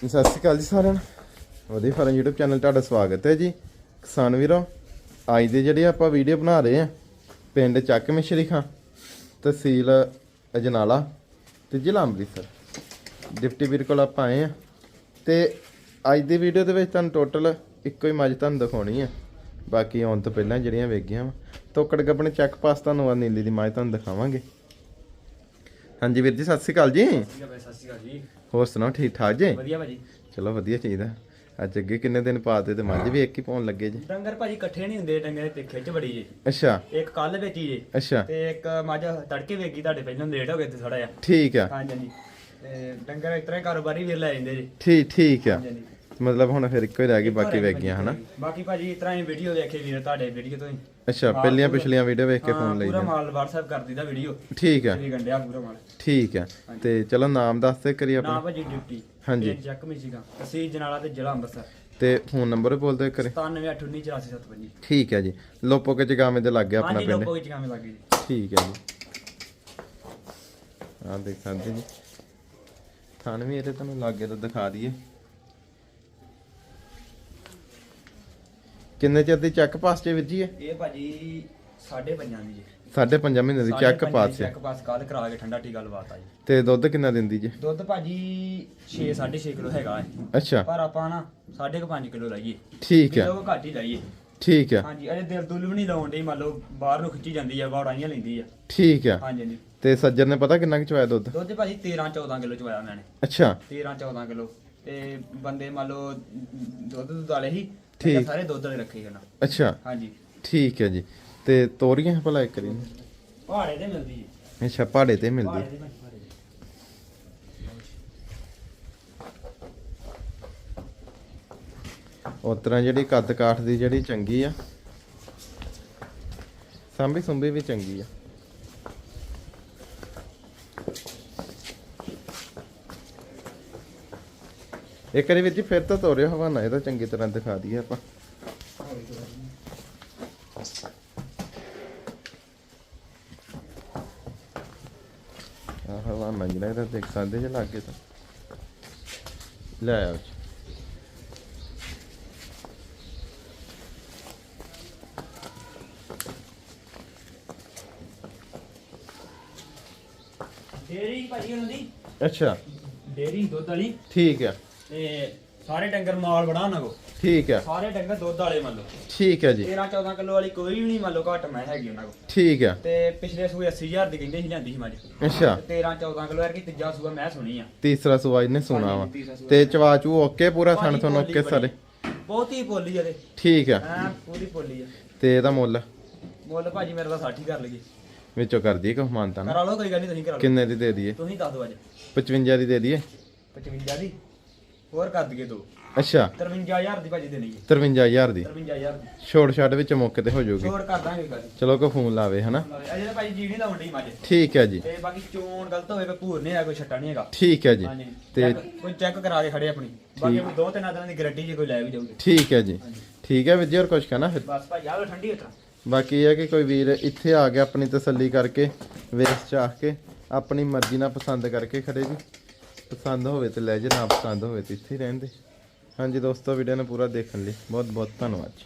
ਸਤਿ ਸ਼੍ਰੀ ਅਕਾਲ ਜੀ ਸਾਰਿਆਂ ਨੂੰ। ਵਧੀਆ ਫਾਰਮ YouTube ਚੈਨਲ ਤੁਹਾਡਾ ਸਵਾਗਤ ਹੈ ਜੀ। ਕਿਸਾਨ ਵੀਰੋ, ਅੱਜ ਦੇ ਜਿਹੜੇ ਆਪਾਂ ਵੀਡੀਓ ਬਣਾ ਰਹੇ ਆ ਪਿੰਡ ਚੱਕ ਮਿਸ਼ਰੀ ਖਾਂ, ਤਹਿਸੀਲ ਅਜਨਾਲਾ ਤੇ ਜ਼ਿਲ੍ਹਾ ਅੰਮ੍ਰਿਤਸਰ। ਡਿਪਟੀ ਵੀਰ ਕੋਲ ਆਪਾਂ ਆਏ ਆ ਤੇ ਅੱਜ ਦੀ ਵੀਡੀਓ ਦੇ ਵਿੱਚ ਤੁਹਾਨੂੰ ਟੋਟਲ ਇੱਕੋ ਹੀ ਮੱਝ ਤੁਹਾਨੂੰ ਦਿਖਾਉਣੀ ਆ ਬਾਕੀ ਆਉਣ ਤੋਂ ਪਹਿਲਾਂ ਜਿਹੜੀਆਂ ਵੇਗੀਆਂ ਵਾ, ਤੋਕੜ ਗੱਬਣੇ ਚੱਕ ਪਾਸ ਤੁਹਾਨੂੰ ਆ ਨੀਲੀ ਦੀ ਮੱਝ ਤੁਹਾਨੂੰ ਦਿਖਾਵਾਂਗੇ। ਹਾਂਜੀ ਵੀਰ ਜੀ ਸਤਿ ਸ਼੍ਰੀ ਅਕਾਲ ਜੀ। ਸਤਿ ਸ਼੍ਰੀ ਅਕਾਲ ਜੀ ਹੋਰ ਸੁਣਾਓ ਠੀਕ ਠਾਕ ਜੀ? ਵਧੀਆ ਭਾਜੀ। ਚਲੋ ਵਧੀਆ ਚਾਹੀਦਾ। ਅੱਜ ਅੱਗੇ ਕਿੰਨੇ ਦਿਨ ਪਾਤੇ ਤੇ ਮੱਝ ਵੀ ਇੱਕ ਹੀ ਪਾਉਣ ਲੱਗੇ ਜੀ? ਡੰਗਰ ਭਾਜੀ ਇਕੱਠੇ ਨਹੀਂ ਹੁੰਦੇ ਡੰਗਰ ਤੇ ਖਿੱਚ ਬੜੀ ਜੀ। ਅੱਛਾ। ਇੱਕ ਕੱਲ ਵੇਚੀ ਜੀ। ਅੱਛਾ। ਤੇ ਇੱਕ ਮੱਝ ਤੜਕੇ ਵੇਗੀ ਤੁਹਾਡੇ ਪਹਿਲਾਂ ਲੇਟ ਹੋ ਗਏ ਤੇ ਥੋੜਾ ਜਿਹਾ। ਠੀਕ ਆ। ਹਾਂਜੀ ਹਾਂਜੀ। ਤੇ ਡੰਗਰ ਇਸ ਤਰ੍ਹਾਂ ਹੀ ਕਾਰੋਬਾਰੀ ਵੀਰ ਲੈ ਜਾਂਦੇ ਜੀ। ਠੀਕ ਠੀਕ ਆ। ਹਾਂਜੀ ਹਾਂਜੀ। ਮਤਲਬ ਹੁਣ ਫਿਰ ਇੱਕੋ ਹੀ ਰਹਿ ਗਈ ਬਾਕੀ ਵੇਗ ਗਈਆਂ ਹਨਾ? ਬਾਕੀ ਭਾਜੀ ਇਸ ਤਰ੍ਹਾਂ ਹੀ ਵੀਡੀਓ ਵੇਖੇ ਵੀਰ ਤੁਹਾਡੇ ਵੀਡੀਓ ਤੋਂ ਹੀ। ਅੱਛਾ ਪਹਿਲੀਆਂ ਪਿਛਲੀਆਂ ਵੀਡੀਓ ਵੇਖ ਕੇ ਹਾਂ, ਫੋਨ ਲਈ ਪੂਰਾ। ਮਾਲ WhatsApp ਕਰ ਦਿੱਤਾ ਵੀਡੀਓ ਠੀਕ ਆ। ਵੀ ਗੰਡਿਆ ਪੂਰਾ ਮਾਲ। ਠੀਕ ਆ। ਤੇ ਚਲੋ ਨਾਮ ਦੱਸ ਤੇ ਕਰੀ ਆਪਣਾ। ਭਾਜੀ ਡਿਊਟੀ ਹਾਂਜੀ। ਚੱਕ ਮਿਸ਼ੀਗਾ ਤਹਿਸੀਲ ਜਨਾਲਾ ਤੇ ਜ਼ਿਲ੍ਹਾ ਅੰਮ੍ਰਿਤਸਰ। ਤੇ ਫੋਨ ਨੰਬਰ ਵੀ ਬੋਲਦੇ ਕਰੇ 9781944755 ਠੀਕ ਹੈ ਜੀ। ਲੋਪੋ ਕੇ ਜਗਾਵੇਂ ਦੇ ਲੱਗ ਗਿਆ ਆਪਣਾ ਹਾਂਜੀ ਪਿੰਡ। ਲੋਕੋ ਵਿੱਚ ਕਾਮੇ ਲੱਗੇ ਜੀ। ਠੀਕ ਹੈ ਜੀ। ਆਹ ਦੇਖ ਸਕਦੇ ਜੀ। ਥਾਣ ਵੀ ਇਹਦੇ ਤੁਹਾਨੂੰ ਲਾਗੇ ਤੋਂ ਦਿਖਾ ਦਈਏ। ਕਿੰਨੇ ਚਿਰ ਦੀ ਚੱਕ ਪਾਸ ਚ ਵੀਰ ਜੀ ਹੈ ਇਹ ਭਾਜੀ ਸਾਢੇ ਪੰਜਾਂ ਦੀ ਜੀ। ਸਾਢੇ ਪੰਜਾਂ ਮਹੀਨੇ ਦੀ ਚੱਕ ਪਾਸ ਹੈ ਚੈੱਕ ਪਾਸ ਕੱਲ ਕਰਾ ਕੇ ਠੰਡਾ ਟੀਕਾ ਲਵਾਤਾ ਜੀ। ਤੇ ਦੁੱਧ ਕਿੰਨਾ ਦਿੰਦੀ ਜੀ? ਦੁੱਧ ਭਾਜੀ 6 6.5 ਕਿਲੋ ਹੈਗਾ ਹੈ ਅੱਛਾ। ਪਰ ਆਪਾਂ ਨਾ 5.5 ਕਿਲੋ ਲਾਈਏ। ਠੀਕ ਹੈ ਕਿਲੋ ਘੱਟ ਹੀ ਲਾਈਏ। ਠੀਕ ਹੈ ਹਾਂਜੀ ਅਜੇ ਦਿਲ ਦੁਲ ਵੀ ਨਹੀਂ ਲਾਉਣ ਡਈ ਮੰਨ ਲਓ ਬਾਹਰ ਨੂੰ ਖਿੱਚੀ ਜਾਂਦੀ ਆ ਵਾੜਾਈਆਂ ਲੈਂਦੀ ਆ। ਠੀਕ ਹੈ ਹਾਂਜੀ ਹਾਂਜੀ। ਤੇ ਸੱਜਰ ਨੇ ਪਤਾ ਕਿੰਨਾ ਕੁ ਚਵਾਇਆ ਦੁੱਧ? ਦੁੱਧ ਭਾਜੀ 13 14 ਕਿਲੋ ਚਵਾਇਆ ਮੈਂ ਨੇ। ਅੱਛਾ। 13 14 ਕਿਲੋ। ਤੇ ਬੰਦੇ ਮੰਨ ਲਓ ਦੁੱਧ ਦੁੱਧ ਵਾਲੇ ਹੀ ਠੀਕ। ਸਾਰੇ ਦੁੱਧ ਵਾਲੇ ਰੱਖੇ ਗਏ ਨਾ। ਅੱਛਾ। ਹਾਂਜੀ। ਠੀਕ ਹੈ ਜੀ। ਤੇ ਤੋਰੀਆਂ ਭਲਾ ਇੱਕ ਕਰੀ ਪਹਾੜੇ ਤੇ ਮਿਲਦੀ ਜੀ। ਅੱਛਾ ਪਹਾੜੇ ਤੇ ਮਿਲਦੀ। ਪਹਾੜੇ ਤੇ। ਉਸ ਤਰ੍ਹਾਂ ਜਿਹੜੀ ਕੱਦ ਕਾਠ ਦੀ ਜਿਹੜੀ ਚੰਗੀ ਆ ਸਾਂਭੀ ਸੁੰਭੀ ਵੀ ਚੰਗੀ ਆ। ਇੱਕ ਵਾਰੀ ਵਿੱਚ ਫਿਰ ਤਾਂ ਤੋਰਿਓ ਹਵਾਨਾ ਇਹਦਾ ਚੰਗੀ ਤਰ੍ਹਾਂ ਦਿਖਾ ਦਈਏ ਆਪਾਂ। ਆਹ ਹਵਾਨਾ ਜਿਹੜਾ ਇਹਦਾ ਦੇਖ ਸਕਦੇ ਜੇ ਲੱਗੇ ਤਾਂ। ਲੈ ਆਓ ਜੀ। ਡੇਰੀ ਭਾਜੀ ਉਹਨਾਂ ਦੀ? ਅੱਛਾ। ਡੇਰੀ ਦੁੱਧ ਵਾਲੀ। ਠੀਕ ਆ। ਤੇ ਸਾਰੇ ਡੰਗਰ ਮਾਲ ਬੜਾ ਉਹਨਾਂ ਕੋ। ਠੀਕ ਆ ਸਾਰੇ ਡੰਗਰ ਦੁੱਧ ਵਾਲੇ ਮੰਨ ਲਓ। ਠੀਕ ਹੈ ਜੀ। 13 14 ਕਿਲੋ ਵਾਲੀ ਕੋਈ ਵੀ ਨਹੀਂ ਮੰਨ ਲਓ ਘੱਟ ਮੈਂ ਹੈਗੀ ਉਹਨਾਂ ਕੋ ਠੀਕ ਆ ਤੇ ਪਿਛਲੇ ਸੂਏ 80000 ਦੀ ਕਹਿੰਦੇ ਸੀ ਲਿਆਂਦੀ ਸੀ ਮੱਝ ਅੱਛਾ। ਤੇ 13 14 ਕਿਲੋ ਯਾਰ ਕੀ ਤੀਜਾ ਸੂਆ ਮੈਂ ਸੁਣੀ ਆ। ਤੀਸਰਾ ਸੁਆ ਇਹਨੇ ਸੁਣਾ ਵਾ। ਹਾਂਜੀ, ਤੀਸਰਾ ਸੂਆ। ਤੇ ਚਵਾਚੂ ਓਕੇ ਪੂਰਾ ਥਣ ਭਾਜੀ ਤੁਹਾਨੂੰ ਪੋਲੀ ਓਕੇ ਸਾਰੇ? ਬੜੀ। ਬਹੁਤੀ ਪੋਲੀ ਆ ਤੇ। ਠੀਕ ਆ ਐ ਪੂਰੀ ਪੋਲੀ ਆ। ਤੇ ਇਹਦਾ ਮੁੱਲ? ਮੁੱਲ ਭਾਜੀ ਮੇਰਾ ਤਾਂ 60 ਹੀ ਕਰ ਲਈਏ। ਵਿੱਚੋਂ ਕਰ ਦਈਏ ਕੋ ਮਾਨਤਾ ਨਾ ਕਰਾ ਲਓ ਕੋਈ ਗੱਲ ਨਹੀਂ ਤੁਸੀਂ ਕਰਾ ਲਓ। ਕਿੰਨੇ ਦੀ ਦੇ ਦਈਏ? ਤੁਸੀਂ ਦੱਸ ਦਿਓ ਅੱਜ। 55 ਦੀ ਦੇ ਦਈਏ? 55 ਦੀ? ਹੋਰ ਕਰ ਦਈਏ ਦੋ। ਅੱਛਾ। 53000 ਦੀ ਭਾਜੀ ਦੇਣੀ ਹੈ। 53000 ਦੀ। 53000 ਦੀ। ਛੋੜ ਛੱਡ ਵਿੱਚ ਮੌਕੇ ਤੇ ਹੋ ਜਾਊਗੀ। ਹੋਰ ਕਰ ਦਾਂਗੇ ਗੱਲ। ਚਲੋ ਕੋ ਫੋਨ ਲਾਵੇ ਹਨਾ? ਅਜੇ ਤਾਂ ਭਾਜੀ ਜੀ ਨਹੀਂ ਲਾਉਣ ਡਈ ਮੱਝ ਠੀਕ ਹੈ ਜੀ। ਤੇ ਬਾਕੀ ਚੋਣ ਗਲਤ ਹੋਵੇ ਭੂਰ ਨਹੀਂ ਆ ਕੋਈ ਛੱਟਾ ਨਹੀਂ ਹੈਗਾ। ਠੀਕ ਹੈ ਜੀ। ਹਾਂਜੀ। ਤੇ ਕੋਈ ਚੈੱਕ ਕਰਾ ਕੇ ਖੜੇ ਆਪਣੀ। ਬਾਕੀ ਦੋ ਤਿੰਨ ਦਿਨਾਂ ਦੀ ਗਾਰੰਟੀ ਜੇ ਕੋਈ ਲੈ ਵੀ ਜਾਊਗੀ। ਠੀਕ ਹੈ ਜੀ। ਠੀਕ ਹੈ ਵੀਰ ਜੀ ਹੋਰ ਕੁਝ ਕਹਿਣਾ ਫਿਰ? ਬਸ ਭਾਈ ਆਵੇ ਠੰਡੀ ਉਤਰਾ ਬਾਕੀ ਇਹ ਹੈ ਕਿ ਕੋਈ ਵੀਰ ਇੱਥੇ ਆ ਕੇ ਆਪਣੀ ਤਸੱਲੀ ਕਰਕੇ ਵੇਚ ਚਾਹ ਕੇ ਆਪਣੀ ਮਰਜ਼ੀ ਨਾਲ ਪਸੰਦ ਕਰਕੇ ਖੜੇ ਜੀ। ਪਸੰਦ ਹੋਵੇ ਤੇ ਲੈ ਜੇ, ਨਾ ਪਸੰਦ ਹੋਵੇ ਤੇ ਇੱਥੇ ਹੀ ਰਹਿੰਦੇ ਹਾਂਜੀ ਦੋਸਤੋ ਵੀਡੀਓ ਨੂੰ ਪੂਰਾ ਦੇਖਣ ਲਈ ਬਹੁਤ ਬਹੁਤ ਧੰਨਵਾਦ ਜੀ।